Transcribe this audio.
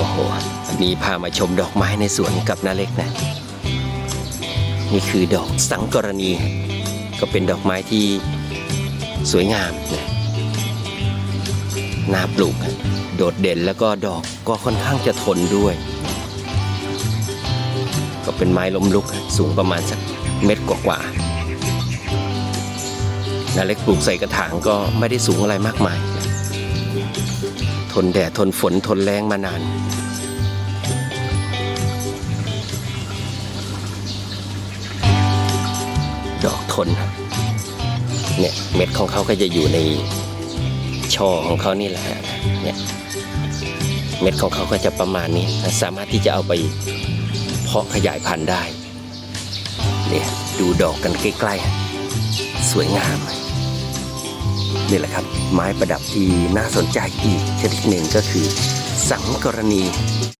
โอ้โหวันนี้พามาชมดอกไม้ในสวนกับนาเล็กนะ นี่คือดอกสังกรณี ก็เป็นดอกไม้ที่สวยงามนะน่าปลูก โดดเด่นแล้วก็ดอกก็ค่อนข้างจะทนด้วย ก็เป็นไม้ล้มลุกสูงประมาณสักเม็ดกว่าๆนาเล็กปลูกใส่กระถางก็ไม่ได้สูงอะไรมากมาย ทนแดดทนฝนทนแรงมานาน ดอกทน เนี่ยเม็ดของเขาก็จะอยู่ในช่อของเขานี่แหละเนี่ยเม็ดของเขาก็จะประมาณนี้ สามารถที่จะเอาไปเพาะขยายพันธุ์ได้ เนี่ยดูดอกกันใกล้ๆ สวยงาม นี่แหละครับ ไม้ประดับที่น่าสนใจอีกชนิดหนึ่งก็คือ สังกรณี